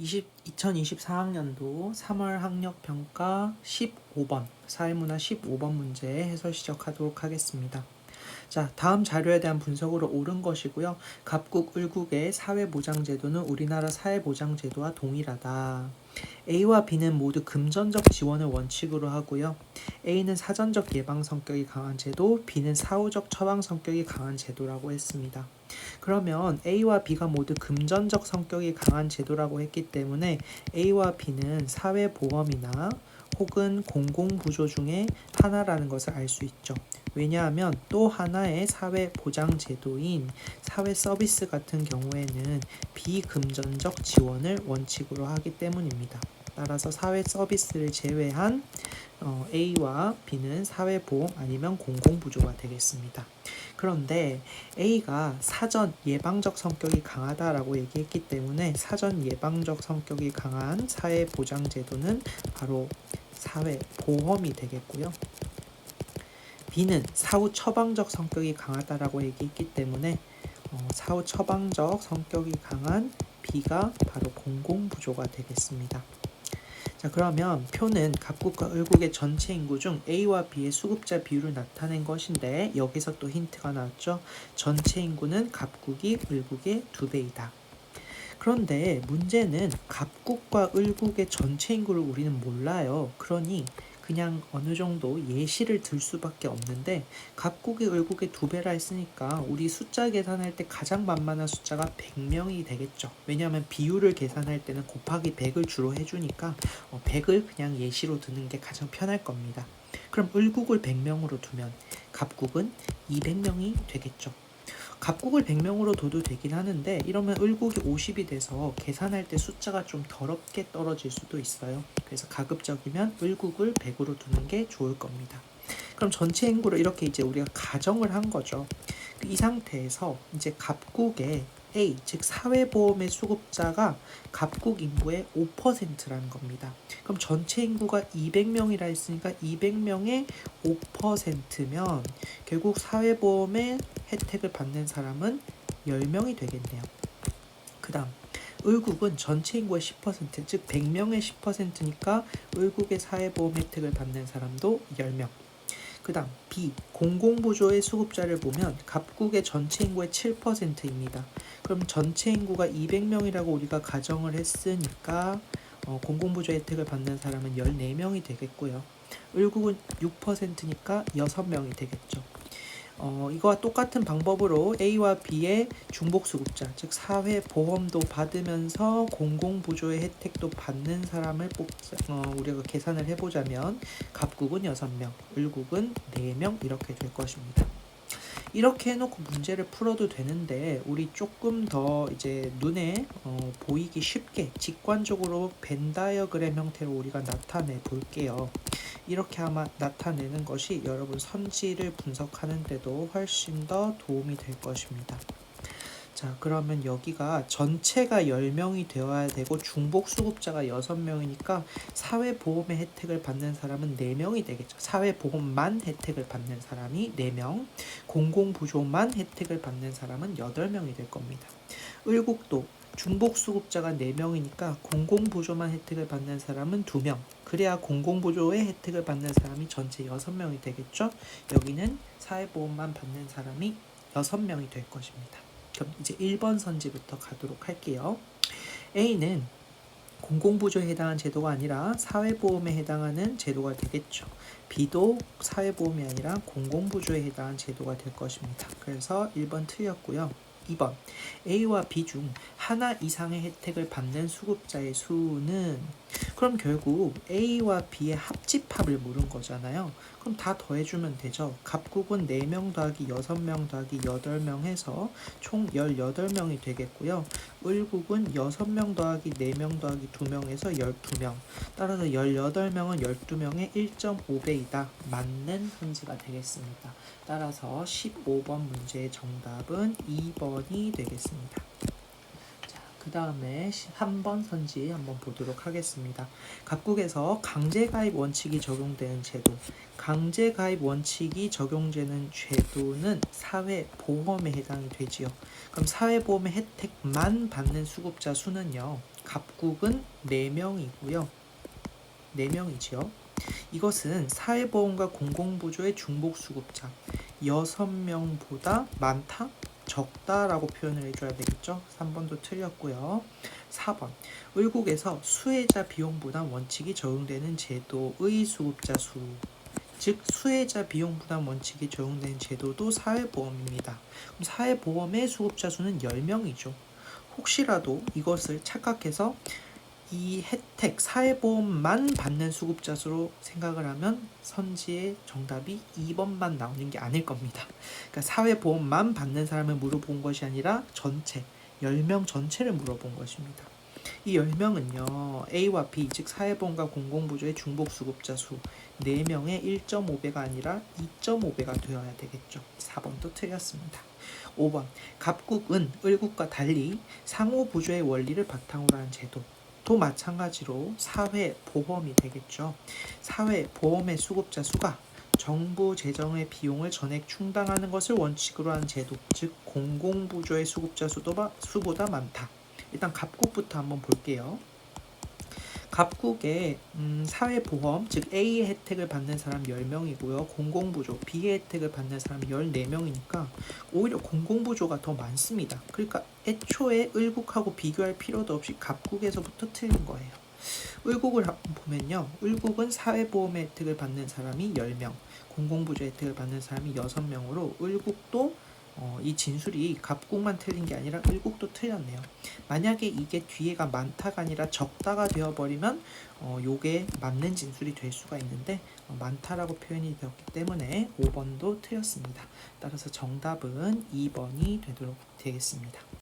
20, 2024학년도 3월 학력 평가 15번 사회문화 15번 문제 해설 시작하도록 하겠습니다. 자, 다음 자료에 대한 분석으로 옳은 것이고요. 갑국 을국의 사회보장제도는 우리나라 사회보장제도와 동일하다. A와 B는 모두 금전적 지원을 원칙으로 하고요. A는 사전적 예방 성격이 강한 제도, B는 사후적 처방 성격이 강한 제도라고 했습니다. 그러면 A와 B가 모두 금전적 성격이 강한 제도라고 했기 때문에 A와 B는 사회보험이나 혹은 공공부조 중에 하나라는 것을 알 수 있죠. 왜냐하면 또 하나의 사회보장제도인 사회서비스 같은 경우에는 비금전적 지원을 원칙으로 하기 때문입니다. 따라서 사회 서비스를 제외한 어, A와 B는 사회보험 아니면 공공부조가 되겠습니다. 그런데 A가 사전 예방적 성격이 강하다라고 얘기했기 때문에 사전 예방적 성격이 강한 사회보장제도는 바로 사회보험이 되겠고요. B는 사후 처방적 성격이 강하다라고 얘기했기 때문에 어, 사후 처방적 성격이 강한 B가 바로 공공부조가 되겠습니다. 자 그러면 표는 갑국과 을국의 전체 인구 중 A와 B의 수급자 비율을 나타낸 것인데 여기서 또 힌트가 나왔죠. 전체 인구는 갑국이 을국의 두 배이다. 그런데 문제는 갑국과 을국의 전체 인구를 우리는 몰라요. 그러니 그냥 어느 정도 예시를 들 수밖에 없는데 갑국이 을국의 두 배라 했으니까 우리 숫자 계산할 때 가장 만만한 숫자가 100명이 되겠죠. 왜냐하면 비율을 계산할 때는 곱하기 100을 주로 해주니까 어, 100을 그냥 예시로 드는 게 가장 편할 겁니다. 그럼 을국을 100명으로 두면 갑국은 200명이 되겠죠. 갑국을 100명으로 둬도 되긴 하는데 이러면 을국이 50이 돼서 계산할 때 숫자가 좀 더럽게 떨어질 수도 있어요. 그래서 가급적이면 을국을 100으로 두는 게 좋을 겁니다. 그럼 전체 인구를 이렇게 이제 우리가 가정을 한 거죠. 이 상태에서 이제 갑국의 A, 즉 사회보험의 수급자가 갑국 인구의 5%라는 겁니다. 그럼 전체 인구가 200명이라 했으니까 200명의 5%면 결국 사회보험의 혜택을 받는 사람은 10명이 되겠네요. 그 다음 을국은 전체 인구의 10%, 즉 100명의 10%니까 을국의 사회보험 혜택을 받는 사람도 10명. 그 다음 B 공공부조의 수급자를 보면 갑국의 전체 인구의 7%입니다. 그럼 전체 인구가 200명이라고 우리가 가정을 했으니까 어, 공공부조 혜택을 받는 사람은 14명이 되겠고요. 을국은 6%니까 6명이 되겠죠. 어, 이거와 똑같은 방법으로 A와 B의 중복수급자, 즉 사회 보험도 받으면서 공공부조의 혜택도 받는 사람을 뽑, 어, 우리가 계산을 해보자면 갑국은 6명, 을국은 4명 이렇게 될 것입니다. 이렇게 해놓고 문제를 풀어도 되는데 우리 조금 더 이제 눈에 어, 보이기 쉽게 직관적으로 벤 다이어그램 형태로 우리가 나타내 볼게요. 이렇게 아마 나타내는 것이 여러분 선지를 분석하는 데도 훨씬 더 도움이 될 것입니다. 자, 그러면 여기가 전체가 10명이 되어야 되고 중복 수급자가 6명이니까 사회보험의 혜택을 받는 사람은 4명이 되겠죠. 사회보험만 혜택을 받는 사람이 4명, 공공부조만 혜택을 받는 사람은 8명이 될 겁니다. 을국도 중복 수급자가 4명이니까 공공부조만 혜택을 받는 사람은 2명. 그래야 공공부조의 혜택을 받는 사람이 전체 6명이 되겠죠. 여기는 사회보험만 받는 사람이 6명이 될 것입니다. 그럼 이제 1번 선지부터 가도록 할게요. A는 공공부조에 해당한 제도가 아니라 사회보험에 해당하는 제도가 되겠죠. B도 사회보험이 아니라 공공부조에 해당한 제도가 될 것입니다. 그래서 1번 틀렸고요. 2번 A와 B 중 하나 이상의 혜택을 받는 수급자의 수는 그럼 결국 A와 B의 합집합을 물은 거잖아요. 그럼 다 더해주면 되죠. 갑국은 4명 더하기 6명 더하기 8명 해서 총 18명이 되겠고요. 을국은 6명 더하기 4명 더하기 2명 해서 12명. 따라서 18명은 12명의 1.5배이다. 맞는 선지가 되겠습니다. 따라서 15번 문제의 정답은 2번이 되겠습니다. 그 다음에 한번 선지 한번 보도록 하겠습니다. 각국에서 강제가입 원칙이 적용되는 제도, 강제가입 원칙이 적용되는 제도는 사회보험에 해당이 되지요. 그럼 사회보험의 혜택만 받는 수급자 수는요. 갑국은 4명이고요. 4명이지요. 이것은 사회보험과 공공부조의 중복 수급자 6명보다 많다? 적다라고 표현을 해줘야 되겠죠. 3번도 틀렸고요. 4번 을국에서 수혜자 비용 부담 원칙이 적용되는 제도의 수급자 수. 즉 수혜자 비용 부담 원칙이 적용되는 제도도 사회보험입니다. 그럼 사회보험의 수급자 수는 10명이죠. 혹시라도 이것을 착각해서 이 혜택 사회보험만 받는 수급자 수로 생각을 하면 선지의 정답이 2번만 나오는 게 아닐 겁니다. 그러니까 사회보험만 받는 사람을 물어본 것이 아니라 전체 10명 전체를 물어본 것입니다. 이 10명은요. A와 B 즉 사회보험과 공공부조의 중복 수급자 수 4명의 1.5배가 아니라 2.5배가 되어야 되겠죠. 4번도 틀렸습니다. 5번 갑국은 을국과 달리 상호 부조의 원리를 바탕으로 한 제도 또 마찬가지로 사회 보험이 되겠죠. 사회 보험의 수급자 수가 정부 재정의 비용을 전액 충당하는 것을 원칙으로 한 제도, 즉 공공부조의 수급자 수도 수보다 많다. 일단 갑국부터 한번 볼게요. 갑국의 음, 사회보험, 즉 A의 혜택을 받는 사람 10명이고요. 공공부조, B의 혜택을 받는 사람 14명이니까 오히려 공공부조가 더 많습니다. 그러니까 애초에 을국하고 비교할 필요도 없이 갑국에서부터 틀린 거예요. 을국을 보면요. 을국은 사회보험의 혜택을 받는 사람이 10명, 공공부조 혜택을 받는 사람이 6명으로 을국도 어, 이 진술이 갑국만 틀린 게 아니라 을국도 틀렸네요. 만약에 이게 뒤에가 많다가 아니라 적다가 되어버리면 어, 요게 맞는 진술이 될 수가 있는데 어, 많다라고 표현이 되었기 때문에 5번도 틀렸습니다. 따라서 정답은 2번이 되도록 되겠습니다.